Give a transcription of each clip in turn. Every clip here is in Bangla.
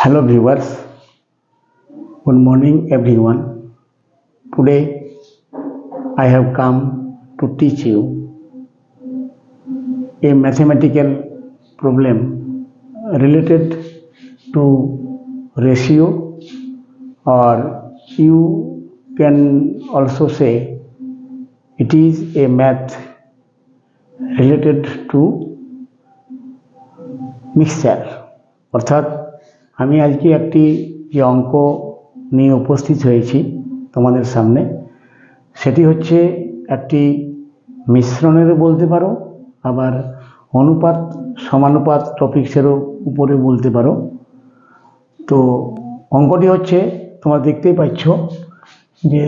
Hello viewers, good morning everyone. Today I have come to teach you a mathematical problem related to ratio or you can also say it is a math related to mixture অর্থাৎ আমি আজকে একটি যে অঙ্ক নিয়ে উপস্থিত হয়েছি তোমাদের সামনে, সেটি হচ্ছে একটি মিশ্রণেরও বলতে পারো, আবার অনুপাত সমানুপাত টপিক্সেরও উপরে বলতে পারো। তো অঙ্কটি হচ্ছে, তোমরা দেখতেই পাচ্ছ যে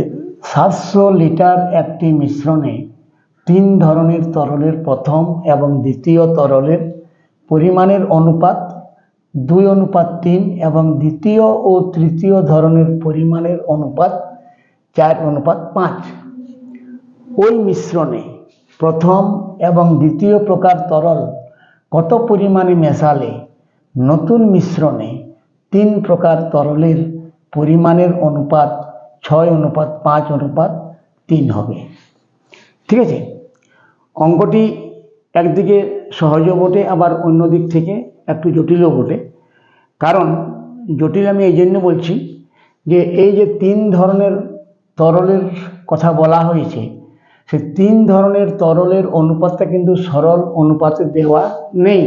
সাতশো লিটার একটি মিশ্রণে তিন ধরনের তরলের প্রথম এবং দ্বিতীয় তরলের পরিমাণের অনুপাত দুই অনুপাত তিন এবং দ্বিতীয় ও তৃতীয় ধরনের পরিমাণের অনুপাত চার অনুপাত পাঁচ। ওই মিশ্রণে প্রথম এবং দ্বিতীয় প্রকার তরল কত পরিমাণে মেশালে, নতুন মিশ্রণে তিন প্রকার তরলের পরিমাণের অনুপাত ছয় অনুপাত পাঁচ অনুপাত তিন হবে। ঠিক আছে? অঙ্কটি একদিকে সহজও বটে, আবার অন্য দিক থেকে একটু জটিলও বটে। কারণ জটিল আমি এই জন্য বলছি যে, এই যে তিন ধরনের তরলের কথা বলা হয়েছে সে তিন ধরনের তরলের অনুপাতটা কিন্তু সরল অনুপাতে দেওয়া নেই।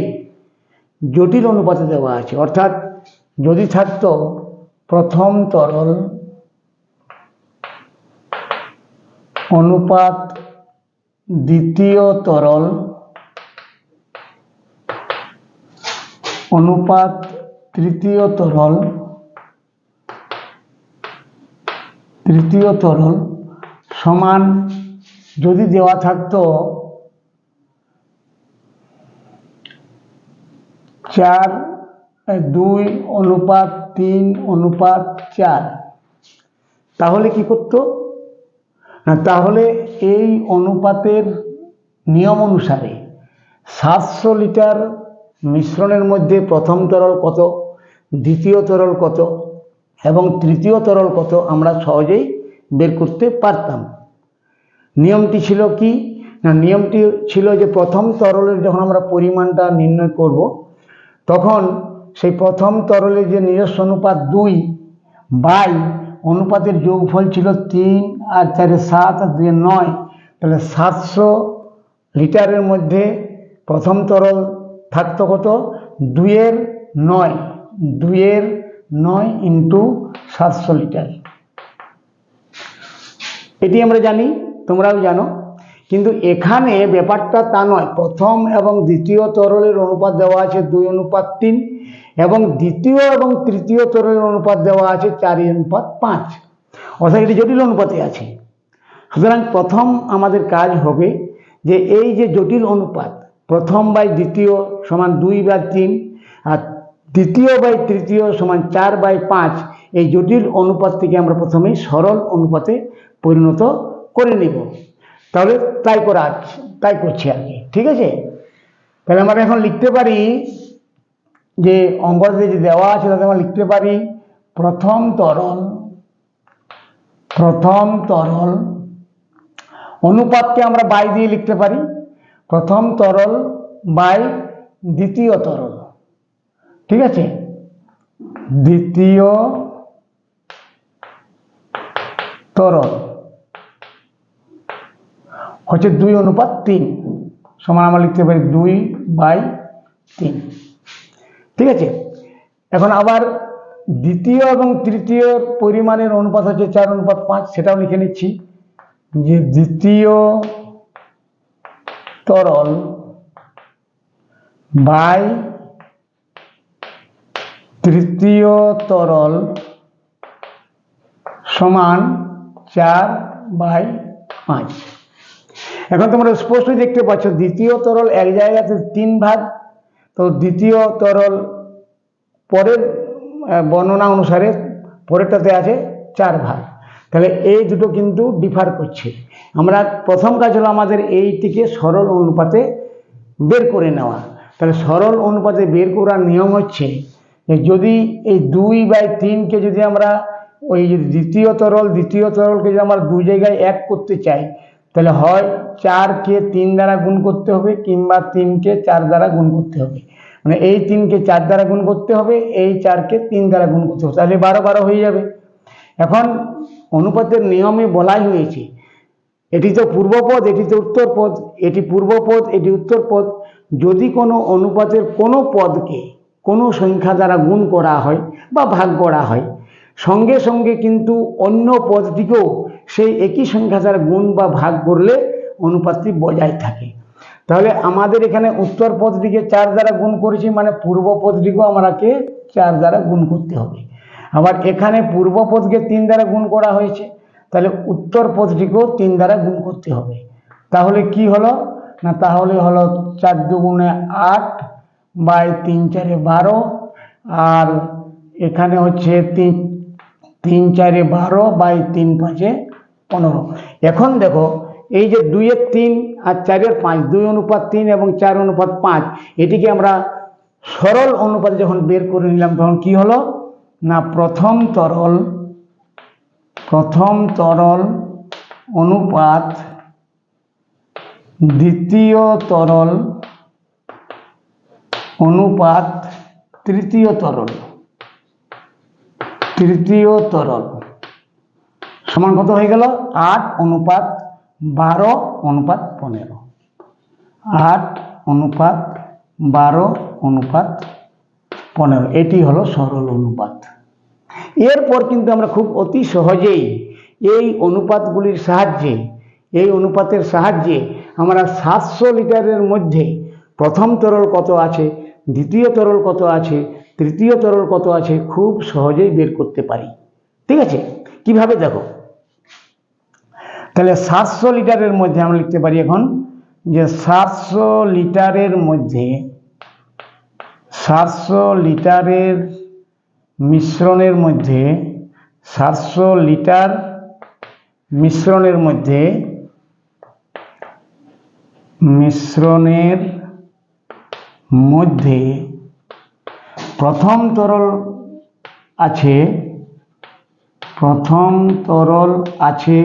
জটিল অনুপাতে দেওয়া আছে। অর্থাৎ যদি থাকতো প্রথম তরল অনুপাত দ্বিতীয় তরল অনুপাত তৃতীয় তরল তৃতীয় তরল সমান যদি দেওয়া থাকতো চার দুই অনুপাত তিন অনুপাত চার। তাহলে কি করতো? তাহলে এই অনুপাতের নিয়ম অনুসারে সাতশো লিটার মিশ্রণের মধ্যে প্রথম তরল কত, দ্বিতীয় তরল কত, এবং তৃতীয় তরল কত আমরা সহজেই বের করতে পারতাম। নিয়মটি ছিল কি? না, নিয়মটি ছিল যে প্রথম তরলের যখন আমরা পরিমাণটা নির্ণয় করব, তখন সেই প্রথম তরলের যে নিজস্ব অনুপাত দুই বাই অনুপাতের যোগফল ছিল তিন আর চারে সাত আর দুয়ে নয়, তাহলে সাতশো লিটারের মধ্যে প্রথম তরল থাকতো কত? দুইয়ের নয় দুইয়ের নয় ইন্টু সাতশো লিটার। এটি আমরা জানি, তোমরাও জানো। কিন্তু এখানে ব্যাপারটা তা নয়। প্রথম এবং দ্বিতীয় তরলের অনুপাত দেওয়া আছে দুই অনুপাত তিন এবং দ্বিতীয় এবং তৃতীয় তরলের অনুপাত দেওয়া আছে চারি অনুপাত পাঁচ। অর্থাৎ এটি জটিল অনুপাতে আছে। সুতরাং প্রথম আমাদের কাজ হবে যে এই যে জটিল অনুপাত প্রথম বাই দ্বিতীয় সমান দুই বাই তিন, আর দ্বিতীয় বাই তৃতীয় সমান চার বাই পাঁচ, এই জটিল অনুপাত থেকে আমরা প্রথমেই সরল অনুপাতে পরিণত করে নেব। তাহলে তাই করা তাই করছি আর কি, ঠিক আছে? তাহলে আমরা এখন লিখতে পারি যে অঙ্কতে যে দেওয়া আছে তাতে আমরা লিখতে পারি প্রথম তরল প্রথম তরল অনুপাতকে আমরা বাই দিয়ে লিখতে পারি। প্রথম তরল বাই দ্বিতীয় তরল। ঠিক আছে? দ্বিতীয় তরল। হচ্ছে দুই অনুপাত তিন। সমান আমরা লিখতে পারি দুই বাই তিন। ঠিক আছে? এখন আবার দ্বিতীয় এবং তৃতীয় পরিমাণের অনুপাত হচ্ছে চার অনুপাত পাঁচ, সেটাও লিখে নিচ্ছি যে দ্বিতীয় তরল বাই তৃতীয় তরল সমান চার বাই পাঁচ। এখন তোমরা স্পষ্টই দেখতে পাচ্ছ, দ্বিতীয় তরল এক জায়গাতে তিন ভাগ, তো দ্বিতীয় তরল পরের বর্ণনা অনুসারে পরেরটাতে আছে চার ভাগ। তাহলে এই দুটো কিন্তু ডিফার করছে। আমরা প্রথম কাজ হলো আমাদের এইটিকে সরল অনুপাতে বের করে নেওয়া। তাহলে সরল অনুপাতে বের করার নিয়ম হচ্ছে যদি এই দুই বাই তিনকে যদি আমরা ওই যে দ্বিতীয় তরল, দ্বিতীয় তরলকে যদি আমরা দুই জায়গায় এক করতে চাই, তাহলে হয় চারকে তিন দ্বারা গুণ করতে হবে কিংবা তিনকে চার দ্বারা গুণ করতে হবে। মানে এই তিনকে চার দ্বারা গুণ করতে হবে, এই চারকে তিন দ্বারা গুণ করতে হবে। তাহলে বারো বারো হয়ে যাবে। এখন অনুপাতের নিয়মে বলাই হয়েছে। এটি তো পূর্বপদ, এটি তো উত্তরপদ, এটি পূর্বপদ, এটি উত্তরপদ। যদি কোনো অনুপাতের কোনো পদকে কোনো সংখ্যা দ্বারা গুণ করা হয় বা ভাগ করা হয়, সঙ্গে সঙ্গে কিন্তু অন্য পদটিকেও সেই একই সংখ্যা দ্বারা গুণ বা ভাগ করলে অনুপাতটি বজায় থাকে। তাহলে আমাদের এখানে উত্তর পদটিকে চার দ্বারা গুণ করেছি মানে পূর্ব পদটিকেও আমাকে চার দ্বারা গুণ করতে হবে। আবার এখানে পূর্ব পদকে তিন দ্বারা গুণ করা হয়েছে, তাহলে উত্তর পদটিকেও তিন দ্বারা গুণ করতে হবে। তাহলে কি হলো? না, তাহলে হলো চার দুগুণে আট বাই তিন চারে বারো, আর এখানে হচ্ছে তিন তিন চারে বারো বাই তিন পাঁচে পনেরো। এখন দেখো, এই যে দুইয়ের তিন আর চারের পাঁচ, দুই অনুপাত তিন এবং চার অনুপাত পাঁচ, এটিকে আমরা সরল অনুপাত যখন বের করে নিলাম, তখন কি হলো? না প্রথম তরল প্রথম তরল অনুপাত, দ্বিতীয় তরল অনুপাত, তৃতীয় তরল। তৃতীয় তরল। সমান কত হয়ে গেল? আট অনুপাত বারো, অনুপাত পনেরো। আট অনুপাত বারো, অনুপাত পনেরো। এটি হলো সরল অনুপাত। এরপর কিন্তু আমরা খুব অতি সহজেই এই অনুপাতগুলির সাহায্যে, এই অনুপাতের সাহায্যে আমরা সাতশো লিটারের মধ্যে প্রথম তরল কত আছে, দ্বিতীয় তরল কত আছে, তৃতীয় তরল কত আছে খুব সহজেই বের করতে পারি। ঠিক আছে? কীভাবে দেখো? তাহলে সাতশো লিটারের মধ্যে আমরা লিখতে পারি এখন যে সাতশো লিটারের মধ্যে, সাতশো লিটারের মিশ্রণের মধ্যে সাতশো লিটার মিশ্রণের মধ্যে মিশ্রণের মধ্যে প্রথম তরল আছে, প্রথম তরল আছে,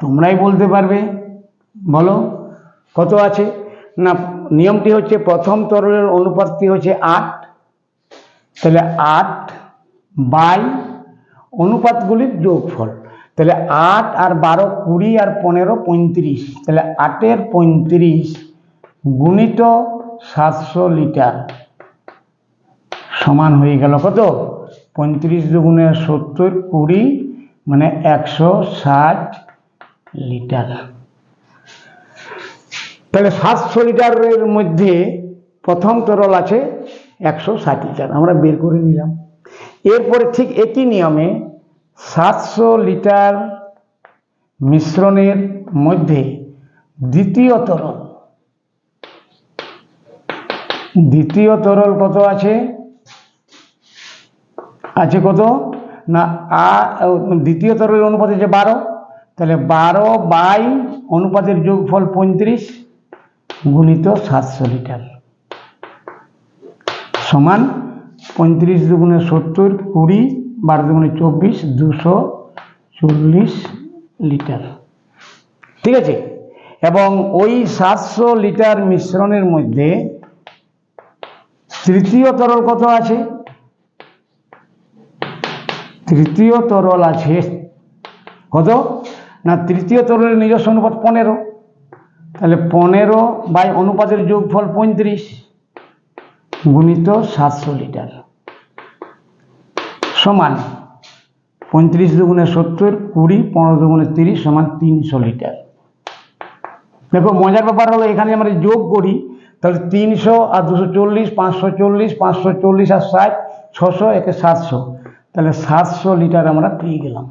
তোমরাই বলতে পারবে, বলো, কত আছে? না, নিয়মটি হচ্ছে প্রথম তরলের অনুপাতটি হচ্ছে আট, তাহলে আট বাই অনুপাতগুলির যোগফল। তাহলে আট আর বারো কুড়ি আর পনেরো পঁয়ত্রিশ। তাহলে আটের পঁয়ত্রিশ গুণিত সাতশো লিটার। সমান হয়ে গেল কত? পঁয়ত্রিশ দুগুণে সত্তর কুড়ি মানে একশো ষাট লিটার। তাহলে সাতশো লিটারের মধ্যে প্রথম তরল আছে একশো ষাট লিটার। আমরা বের করে নিলাম। এরপরে ঠিক একই নিয়মে সাতশো লিটার মিশ্রণের মধ্যে দ্বিতীয় তরল দ্বিতীয় তরল কত আছে? আছে কত? না, আ দ্বিতীয় তরলের অনুপাত আছে বারো। তাহলে বারো বাই অনুপাতের যোগফল পঁয়ত্রিশ গুণিত সাতশো লিটার সমান পঁয়ত্রিশ দুগুণে সত্তর, কুড়ি, বারো দুগুণে চব্বিশ, দুশো চল্লিশ লিটার। ঠিক আছে? এবং ওই সাতশো লিটার মিশ্রণের মধ্যে তৃতীয় তরল কত আছে? তৃতীয় তরল আছে কত? না, তৃতীয় তরলের নিজস্ব অনুপাত পনেরো। তাহলে পনেরো বাই অনুপাতের যোগফল পঁয়ত্রিশ। গুণিত সাতশো লিটার। সমান পঁয়ত্রিশ দুগুণে সত্তর, কুড়ি, পনেরো দুগুণে তিরিশ সমান তিনশো লিটার। দেখো, মজার ব্যাপার হলো এখানে আমরা যোগ করি, তাহলে তিনশো আর দুশো চল্লিশ, পাঁচশো চল্লিশ পাঁচশো চল্লিশ আর ষাট, ছশো, একে সাতশো। তাহলে সাতশো লিটার আমরা পেয়ে গেলাম।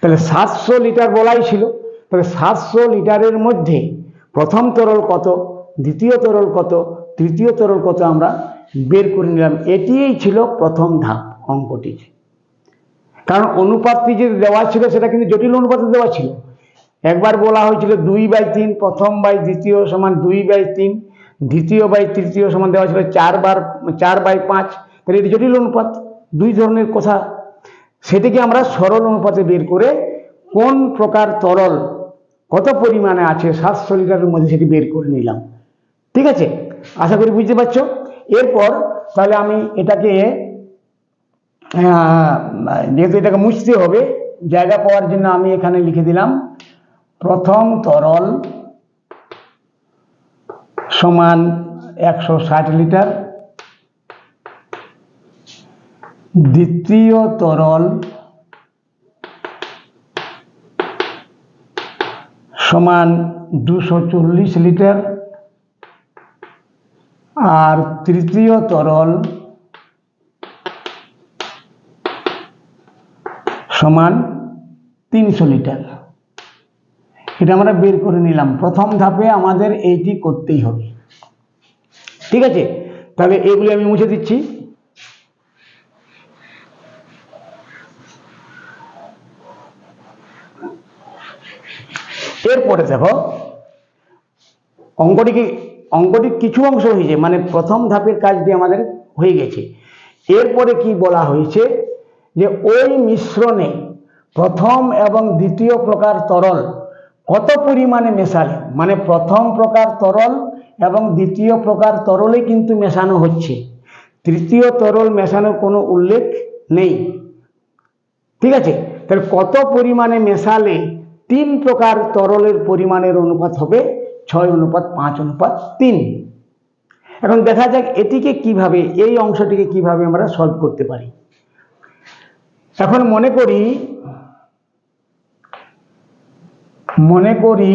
তাহলে সাতশো লিটার বলাই ছিল। তাহলে সাতশো লিটারের মধ্যে প্রথম তরল কত, দ্বিতীয় তরল কত তৃতীয় তরল কত আমরা বের করে নিলাম? এটিই ছিল প্রথম ধাপ অঙ্কটি কারণ অনুপাতটি যে দেওয়া ছিল, সেটা কিন্তু জটিল অনুপাতে দেওয়া ছিল। একবার বলা হয়েছিল দুই বাই তিন, প্রথম বাই দ্বিতীয় সমান দুই বাই তিন, দ্বিতীয় বাই তৃতীয় সমান দেওয়া ছিল চার বার, চার বাই পাঁচ। তাহলে এটি জটিল অনুপাত। দুই ধরনের কথা। সেটিকে আমরা সরল অনুপাতে বের করে কোন প্রকার তরল কত পরিমাণে আছে সাতশো লিটারের মধ্যে সেটি বের করে নিলাম। ঠিক আছে? আশা করি বুঝতে পারছ? এরপর তাহলে আমি এটাকে যেহেতু এটাকে মুছতে হবে, জায়গা পাওয়ার জন্য আমি এখানে লিখে দিলাম, প্রথম তরল সমান একশো ষাট লিটার, দ্বিতীয় তরল সমান দুশো লিটার আর তৃতীয় তরল সমান তিনশো লিটার। এটা আমরা বের করে নিলাম। প্রথম ধাপে আমাদের এইটি করতেই হবে। ঠিক আছে? তাহলে এগুলি আমি মুছে দিচ্ছি। এরপরে দেখো অঙ্কটি কি অঙ্কটির কিছু অংশ হয়েছে মানে প্রথম ধাপের কাজটি আমাদের হয়ে গেছে। এরপরে কি বলা হয়েছে যে ওই মিশ্রণে প্রথম এবং দ্বিতীয় প্রকার তরল কত পরিমাণে মেশালে? মানে প্রথম প্রকার তরল এবং দ্বিতীয় প্রকার তরলে কিন্তু মেশানো হচ্ছে। তৃতীয় তরল মেশানোর কোনো উল্লেখ নেই। ঠিক আছে? তাহলে কত পরিমাণে মেশালে তিন প্রকার তরলের পরিমাণের অনুপাত হবে? ছয় অনুপাত, পাঁচ অনুপাত, তিন। এখন দেখা যাক এটিকে কীভাবে, এই অংশটিকে কীভাবে আমরা সলভ করতে পারি। এখন মনে করি মনে করি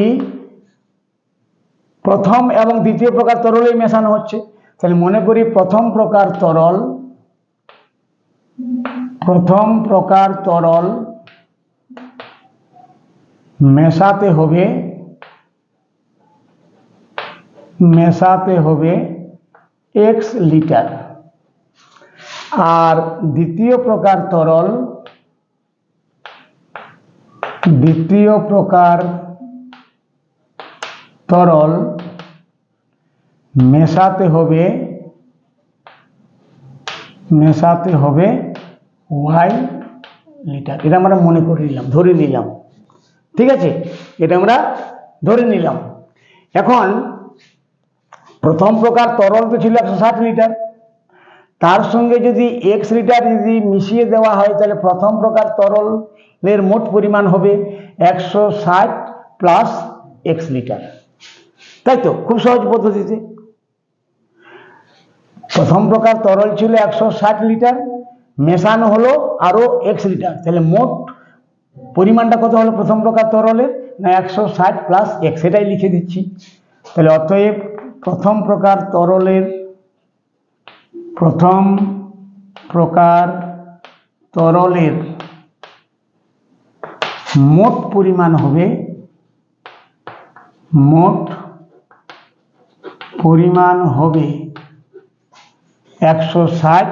প্রথম এবং দ্বিতীয় প্রকার তরলেই মেশানো হচ্ছে। তাহলে মনে করি প্রথম প্রকার তরল, প্রথম প্রকার তরল মেশাতে হবে মেশাতে হবে এক্স লিটার আর দ্বিতীয় প্রকার তরল, দ্বিতীয় প্রকার তরল মেশাতে হবে মেশাতে হবে ওয়াই লিটার এটা আমরা মনে করে নিলাম, ধরে নিলাম। ঠিক আছে? এটা আমরা ধরে নিলাম। এখন প্রথম প্রকার তরল তো ছিল একশো ষাট লিটার। তার সঙ্গে যদি এক্স লিটার যদি মিশিয়ে দেওয়া হয়, তাহলে প্রথম প্রকার তরলের মোট পরিমাণ হবে একশো ষাট প্লাস এক্স লিটার। তাই তো? খুব সহজ পদ্ধতিতে। প্রথম প্রকার তরল ছিল একশো ষাট লিটার, মেশানো হলো আরও এক্স লিটার। তাহলে মোট পরিমাণটা কত হলো প্রথম প্রকার তরলের? না, একশো ষাট প্লাস এক্স সেটাই লিখে দিচ্ছি। তাহলে অতএব প্রথম প্রকার তরলের, প্রথম প্রকার তরলের মোট পরিমাণ হবে, মোট পরিমাণ হবে একশো ষাট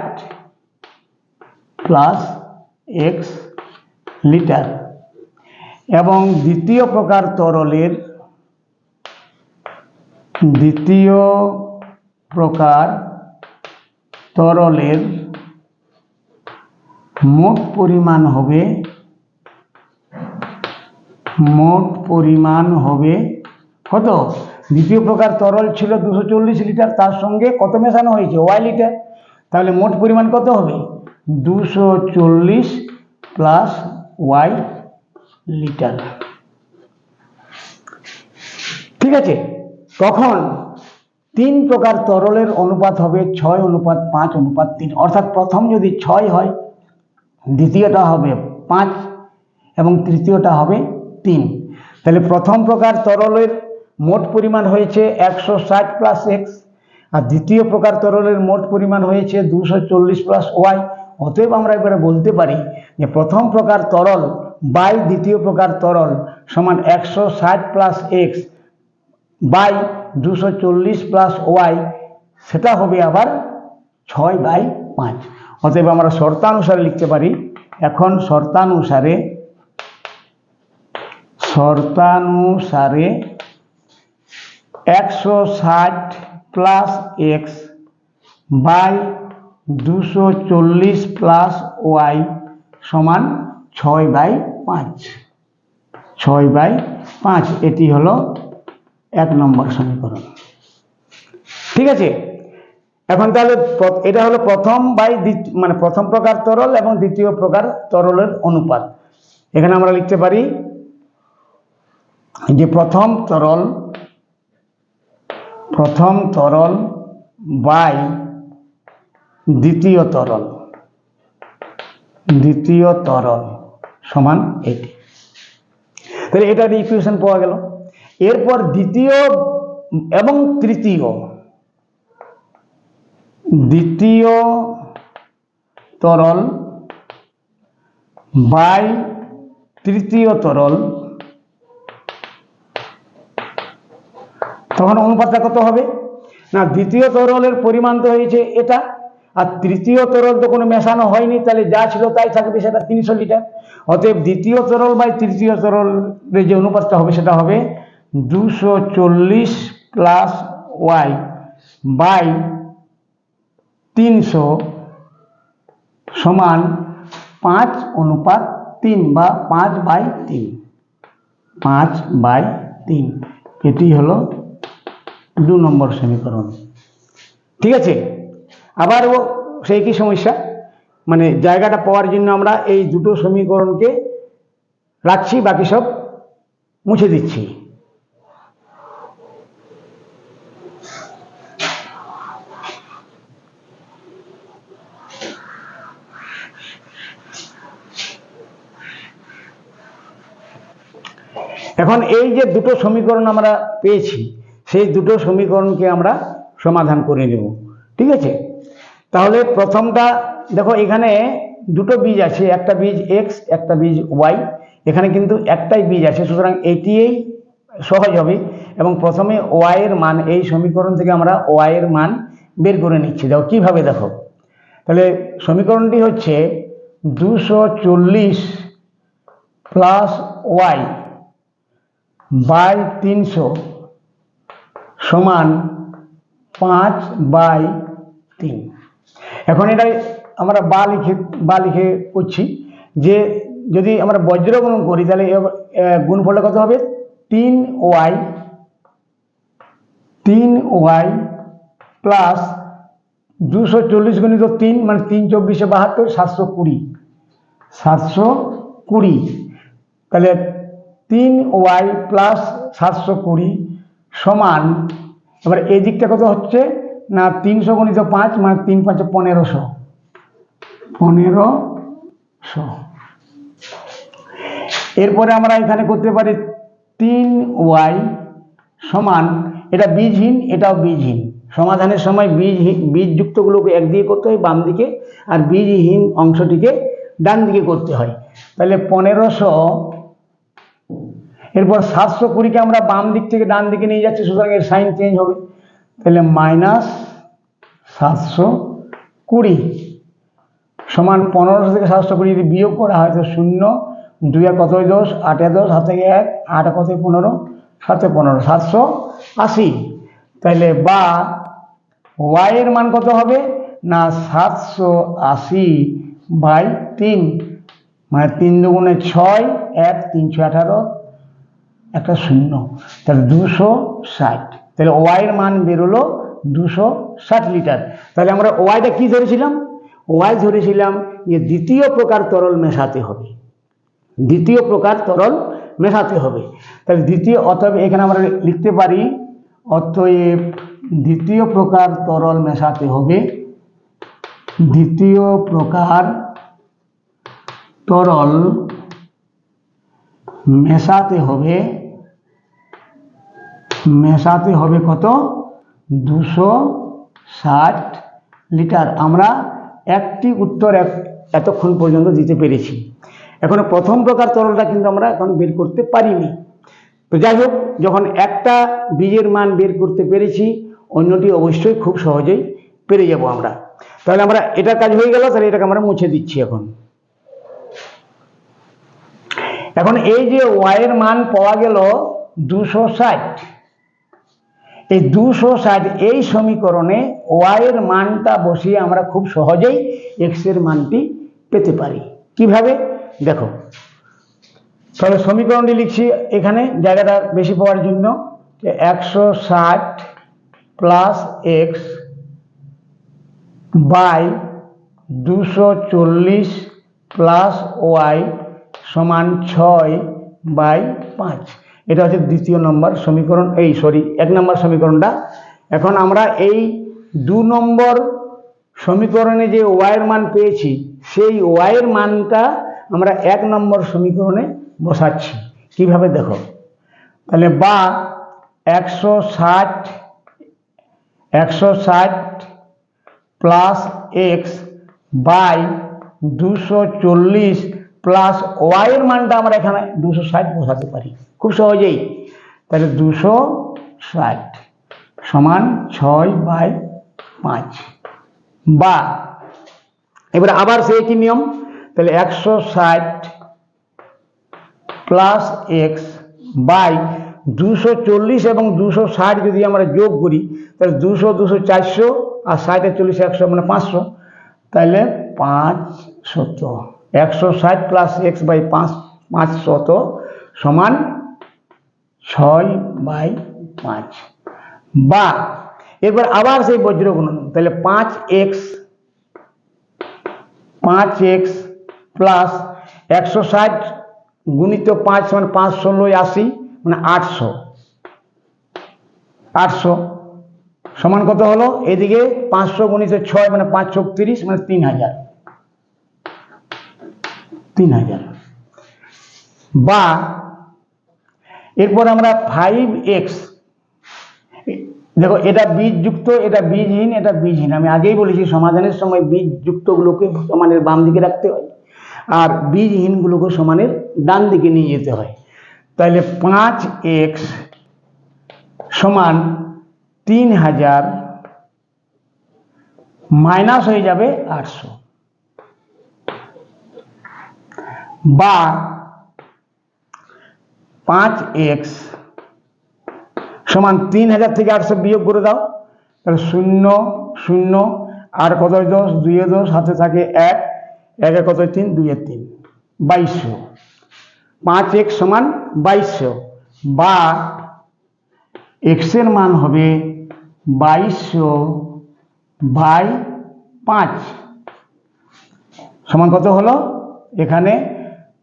প্লাস এক্স লিটার এবং দ্বিতীয় প্রকার তরলের দ্বিতীয় প্রকার তরলের মোট পরিমাণ হবে, মোট পরিমাণ হবে কত? দ্বিতীয় প্রকার তরল ছিল দুশো চল্লিশ লিটার, তার সঙ্গে কত মেশানো হয়েছে? Y litre. তাহলে মোট পরিমাণ কত হবে? দুশো চল্লিশ প্লাস ওয়াই লিটার। ঠিক আছে? তখন তিন প্রকার তরলের অনুপাত হবে, ছয় অনুপাত, পাঁচ অনুপাত তিন। অর্থাৎ প্রথম যদি ছয় হয়, দ্বিতীয়টা হবে পাঁচ এবং তৃতীয়টা হবে তিন। তাহলে প্রথম প্রকার তরলের মোট পরিমাণ হয়েছে একশো ষাট প্লাস এক্স আর দ্বিতীয় প্রকার তরলের মোট পরিমাণ হয়েছে দুশো চল্লিশ প্লাস ওয়াই অতএব আমরা এবারে বলতে পারি যে প্রথম প্রকার তরল বাই দ্বিতীয় প্রকার তরল সমান একশো ষাট প্লাস এক্স বাই দুশো চল্লিশ প্লাস ওয়াই সেটা হবে আবার ছয় বাই পাঁচ। অতএব আমরা শর্তানুসারে লিখতে পারি, এখন শর্তানুসারে শর্তানুসারে একশো ষাট প্লাস এক্স বাই দুশো চল্লিশ প্লাস ওয়াই সমান ছয় বাই পাঁচ। ছয় বাই পাঁচ, এটি হলো এক নম্বর সমীকরণ। ঠিক আছে? এখন তাহলে এটা হলো প্রথম বাই মানে প্রথম প্রকার তরল এবং দ্বিতীয় প্রকার তরলের অনুপাত। এখানে আমরা লিখতে পারি যে প্রথম তরল প্রথম তরল বাই দ্বিতীয় তরল। দ্বিতীয় তরল সমান এটি। তাহলে এটার ইকুয়েশন পাওয়া গেল। এরপর দ্বিতীয় এবং তৃতীয়। দ্বিতীয় তরল বাই তৃতীয় তরল। তখন অনুপাতটা কত হবে? না, দ্বিতীয় তরলের পরিমাণ তো হয়েছে এটা, আর তৃতীয় তরল তো কোনো মেশানো হয়নি, তাহলে যা ছিল তাই থাকবে সেটা তিনশো লিটার। অতএব দ্বিতীয় তরল বাই তৃতীয় তরলের যে অনুপাতটা হবে সেটা হবে দুশো চল্লিশ প্লাস ওয়াই বাই তিনশো সমান পাঁচ অনুপাত তিন বা পাঁচ বাই তিন। পাঁচ বাই তিন। এটি হলো দু নম্বর সমীকরণ। ঠিক আছে? আবার ও সেই কি সমস্যা। মানে জায়গাটা পাওয়ার জন্য আমরা এই দুটো সমীকরণকে রাখছি, বাকি সব মুছে দিচ্ছি। এখন এই যে দুটো সমীকরণ আমরা পেয়েছি, সেই দুটো সমীকরণকে আমরা সমাধান করে নেব। ঠিক আছে? তাহলে প্রথমটা, দেখো এখানে দুটো বীজ আছে, একটা বীজ এক্স একটা বীজ ওয়াই এখানে কিন্তু একটাই বীজ আছে, সুতরাং এটিই সহজ হবে। এবং প্রথমে ওয়াই এর মান, এই সমীকরণ থেকে আমরা ওয়াই এর মান বের করে নিচ্ছি। দেখো কীভাবে দেখো। তাহলে সমীকরণটি হচ্ছে দুশো চল্লিশ প্লাস ওয়াই বাই তিনশো সমান পাঁচ বাই তিন। এখন এটা আমরা বা লিখে বা লিখে করছি যে যদি আমরা বজ্র গুণন করি, তাহলে গুণফলটা কত হবে? তিন ওয়াই তিন ওয়াই প্লাস দুশো চল্লিশ গণিত তিন মানে তিন চব্বিশে বাহাত্তর, সাতশো কুড়ি। সাতশো কুড়ি। তাহলে তিন ওয়াই প্লাস সাতশো কুড়ি সমান, এবার এই দিকটা কত হচ্ছে? না, তিনশো গণিত পাঁচ মানে তিন পাঁচে পনেরোশো। পনেরোশো। এরপরে আমরা এখানে করতে পারি তিন ওয়াই সমান, এটা বীজহীন, এটাও বীজহীন। সমাধানের সময় বীজ বীজযুক্তগুলোকে এক দিকে করতে হয়, বাম দিকে, আর বীজহীন অংশটিকে ডান দিকে করতে হয়। তাহলে পনেরোশো এরপর সাতশো কুড়িকে আমরা বাম দিক থেকে ডান দিকে নিয়ে যাচ্ছি, সুতরাং এর সাইন চেঞ্জ হবে। তাহলে মাইনাস সাতশো কুড়ি সমান পনেরোশো থেকে সাতশো কুড়ি যদি বিয়োগ করা হয় তো শূন্য, দুই আর কতই দশ? আটে দশ হাতে এক, আট কতই পনেরো? সাতে পনেরো, সাতশো আশি। তাহলে বা ওয়াই এর মান কত হবে? না, সাতশো আশি বাই তিন। মানে তিন দুগুণে ছয়, এক, তিনশো আঠারো একটা শূন্য। তাহলে দুশো ষাট। তাহলে ওয়াইয়ের মান বেরোলো দুশো ষাট লিটার। তাহলে আমরা ওয়াইটা কি ধরেছিলাম? ওয়াই ধরেছিলাম যে দ্বিতীয় প্রকার তরল মেশাতে হবে। দ্বিতীয় প্রকার তরল মেশাতে হবে। তাহলে দ্বিতীয়, অতএব এখানে আমরা লিখতে পারি, অতএব দ্বিতীয় প্রকার তরল মেশাতে হবে। দ্বিতীয় প্রকার তরল মেশাতে হবে মেশাতে হবে কত? দুশো ষাট লিটার। আমরা একটি উত্তর এক- এতক্ষণ পর্যন্ত দিতে পেরেছি। এখন প্রথম প্রকার তরলটা কিন্তু আমরা এখন বের করতে পারিনি। তো যাই হোক, যখন একটা বীজের মান বের করতে পেরেছি, অন্যটি অবশ্যই খুব সহজেই পেরে যাব আমরা। তাহলে আমরা এটার কাজ হয়ে গেল, তাহলে এটাকে আমরা মুছে দিচ্ছি এখন। এখন এই যে ওয়াই এর মান পাওয়া গেল দুশো ষাট। এই দুশো ষাট এই সমীকরণে ওয়াই এর মানটা বসিয়ে আমরা খুব সহজেই এক্সের মানটি পেতে পারি। কীভাবে? দেখো, তাহলে সমীকরণটি লিখছি এখানে, জায়গাটা বেশি পাওয়ার জন্য একশো ষাট প্লাস এক্স বাই দুশো চল্লিশ প্লাস ওয়াই সমান ছয় বাই পাঁচ। এটা হচ্ছে দ্বিতীয় নম্বর সমীকরণ, এই সরি এক নম্বর সমীকরণটা। এখন আমরা এই দু নম্বর সমীকরণে যে ওয়াইয়ের মান পেয়েছি, সেই ওয়াইয়ের মানটা আমরা এক নম্বর সমীকরণে বসাচ্ছি। কীভাবে দেখো? তাহলে বা একশো ষাট একশো ষাট প্লাস এক্স বাই দুশো চল্লিশ প্লাস ওয়াইয়ের মানটা আমরা এখানে দুশো ষাট বসাতে পারি। খুব সহজেই। তাহলে দুশো ষাট সমান ছয় বাই পাঁচ। বা, এবার আবার সেই একই নিয়ম। তাহলে একশো ষাট প্লাস এক্স বাই দুশো চল্লিশ এবং দুশো ষাট যদি আমরা যোগ করি, তাহলে দুশো দুশো চারশো আর ষাট চল্লিশ একশো মানে পাঁচশো। তাহলে পাঁচ শত একশো ষাট প্লাস এক্স বাই পাঁচ পাঁচ শত সমান ছয় বাই পাঁচ। বা এরপর আবার সেই বজ্র গুণন। তাহলে পাঁচ এক্স পাঁচ এক্স প্লাস একশো ষাট গুণিত পাঁচ সমান পাঁচ ষোলো আশি মানে আটশো। আটশো। সমান কত হলো? এদিকে পাঁচশো গুণিত ছয় মানে পাঁচ ছত্রিশ মানে তিন হাজার। তিন হাজার। বা এরপর আমরা ফাইভ এক্স দেখো, এটা বীজযুক্ত, এটা বীজহীন এটা বীজহীন। আমি আগেই বলেছি, সমাধানের সময় বীজযুক্তগুলোকে সমানের বাম দিকে রাখতে হয় আর বীজহীনগুলোকে সমানের ডান দিকে নিয়ে যেতে হয়। তাহলে পাঁচ এক্স সমান তিন হাজার মাইনাস হয়ে যাবে আটশো। বা পাঁচ এক্স সমান তিন হাজার থেকে আটশো বিয়োগ করে দাও, তাহলে শূন্য শূন্য, আর কত দশ? দুইয়ে দশ হাতে থাকে এক, একে কত তিন? দুইয়ে তিন, বাইশশো। পাঁচ এক্স সমান বাইশশো, বা এক্সের মান হবে বাইশশো বাই পাঁচ। সমান কত হলো? এখানে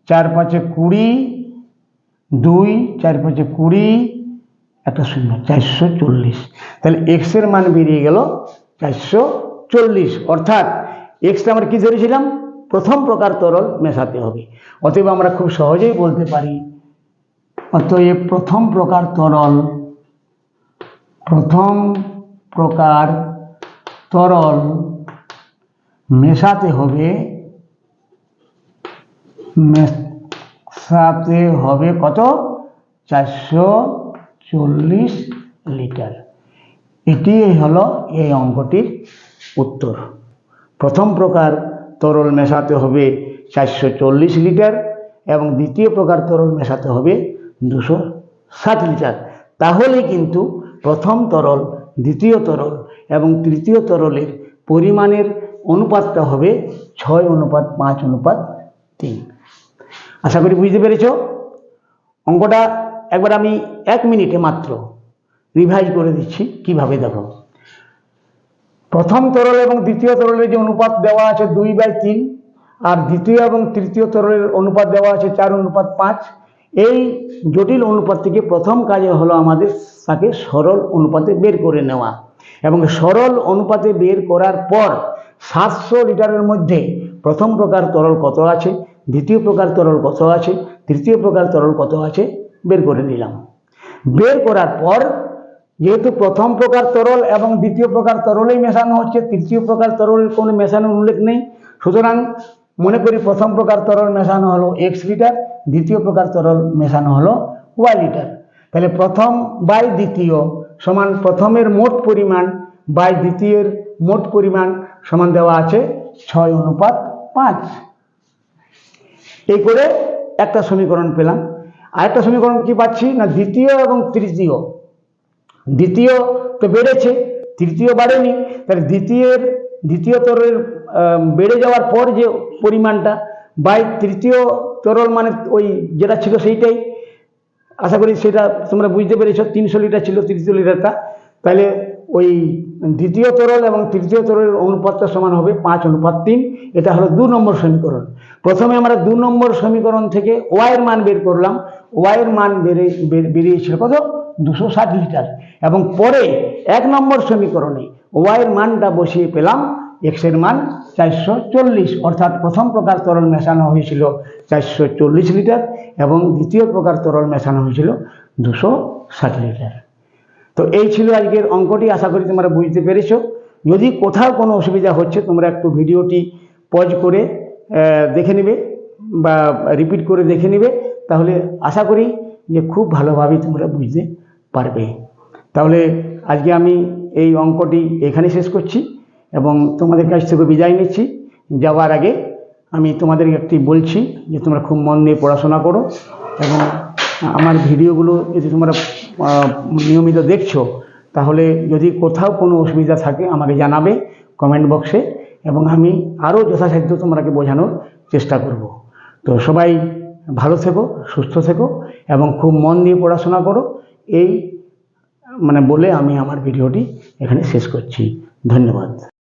চার পাঁচে কুড়ি, দুই, চার পাঁচে কুড়ি, একটা শূন্য, চারশো চল্লিশ। তাহলে এক্সের মান বেরিয়ে গেল চারশো চল্লিশ। অর্থাৎ এক্সটা আমরা কি ধরেছিলাম? প্রথম প্রকার তরল মেশাতে হবে। অতএব আমরা খুব সহজেই বলতে পারি, অতএব প্রথম প্রকার তরল, প্রথম প্রকার তরল মেশাতে হবে মেশাতে হবে কত? চারশো চল্লিশ লিটার। এটি হলো এই অঙ্কটির উত্তর। প্রথম প্রকার তরল মেশাতে হবে চারশো চল্লিশ লিটার এবং দ্বিতীয় প্রকার তরল মেশাতে হবে দুশো ষাট লিটার। তাহলে কিন্তু প্রথম তরল, দ্বিতীয় তরল এবং তৃতীয় তরলের পরিমাণের অনুপাতটা হবে ছয় অনুপাত পাঁচ অনুপাত তিন। আশা করি বুঝতে পেরেছ? অঙ্কটা একবার আমি এক মিনিটে মাত্র রিভাইজ করে দিচ্ছি, কীভাবে দেখো। প্রথম তরল এবং দ্বিতীয় তরলের যে অনুপাত দেওয়া আছে দুই বাই তিন, আর দ্বিতীয় এবং তৃতীয় তরলের অনুপাত দেওয়া আছে চার অনুপাত পাঁচ, এই জটিল অনুপাত থেকে প্রথম কাজে হলো আমাদের তাকে সরল অনুপাতে বের করে নেওয়া। এবং সরল অনুপাতে বের করার পর সাতশো লিটারের মধ্যে প্রথম প্রকার তরল কত আছে? দ্বিতীয় প্রকার তরল কত আছে? তৃতীয় প্রকার তরল কত আছে? বের করে নিলাম। বের করার পর, যেহেতু প্রথম প্রকার তরল এবং দ্বিতীয় প্রকার তরলেই মেশানো হচ্ছে, তৃতীয় প্রকার তরলের কোনো মেশানোর উল্লেখ নেই। সুতরাং মনে করি প্রথম প্রকার তরল মেশানো হলো এক্স লিটার দ্বিতীয় প্রকার তরল মেশানো হলো ওয়াই লিটার তাহলে প্রথম বাই দ্বিতীয় সমান প্রথমের মোট পরিমাণ, বাই দ্বিতীয়ের মোট পরিমাণ সমান দেওয়া আছে ছয় অনুপাত পাঁচ। এই করে একটা সমীকরণ পেলাম। আরেকটা সমীকরণ কি পাচ্ছি? না, দ্বিতীয় এবং তৃতীয়। দ্বিতীয় তো বেড়েছে, তৃতীয় বাড়েনি। তাহলে দ্বিতীয়ের, দ্বিতীয় তরলের বেড়ে যাওয়ার পর যে পরিমাণটা বাই তৃতীয় তরল মানে ওই যেটা ছিল সেইটাই। আশা করি সেটা তোমরা বুঝতে পেরেছ, তিনশো লিটার ছিল তৃতীয় লিটারটা। তাহলে ওই দ্বিতীয় তরল এবং তৃতীয় তরলের অনুপাতটা সমান হবে পাঁচ অনুপাত তিন। এটা হলো দু নম্বর সমীকরণ। প্রথমে আমরা দু নম্বর সমীকরণ থেকে ওয়াইয়ের মান বের করলাম। ওয়াইয়ের মান বেড়ে বেরিয়েছিল কত? দুশো ষাট লিটার। এবং পরে এক নম্বর সমীকরণে ওয়াইয়ের মানটা বসিয়ে পেলাম। এক্সের মান চারশো চল্লিশ। অর্থাৎ প্রথম প্রকার তরল মেশানো হয়েছিল চারশো চল্লিশ লিটার এবং দ্বিতীয় প্রকার তরল মেশানো হয়েছিল দুশো ষাট লিটার। তো এই ছিল আজকের অঙ্কটি, আশা করি তোমরা বুঝতে পেরেছ। যদি কোথাও কোনো অসুবিধা হচ্ছে, তোমরা একটু ভিডিওটি পজ করে দেখে নেবে বা রিপিট করে দেখে নেবে। তাহলে আশা করি যে খুব ভালোভাবে তোমরা বুঝতে পারবে। তাহলে আজকে আমি এই অঙ্কটি এখানে শেষ করছি এবং তোমাদের কাছ থেকে বিদায় নিচ্ছি। যাওয়ার আগে আমি তোমাদের একটি বলছি যে তোমরা খুব মন নিয়ে পড়াশোনা করো এবং আমার ভিডিওগুলো যদি তোমরা নিয়মিত দেখছ, তাহলে যদি কোথাও কোনো অসুবিধা থাকে, আমাকে জানাবে কমেন্ট বক্সে এবং আমি আরও যথাসাধ্য তোমাকে বোঝানোর চেষ্টা করব। তো সবাই ভালো থেকো, সুস্থ থেকো এবং খুব মন দিয়ে পড়াশোনা করো। এই মানে বলে আমি আমার ভিডিওটি এখানে শেষ করছি। ধন্যবাদ।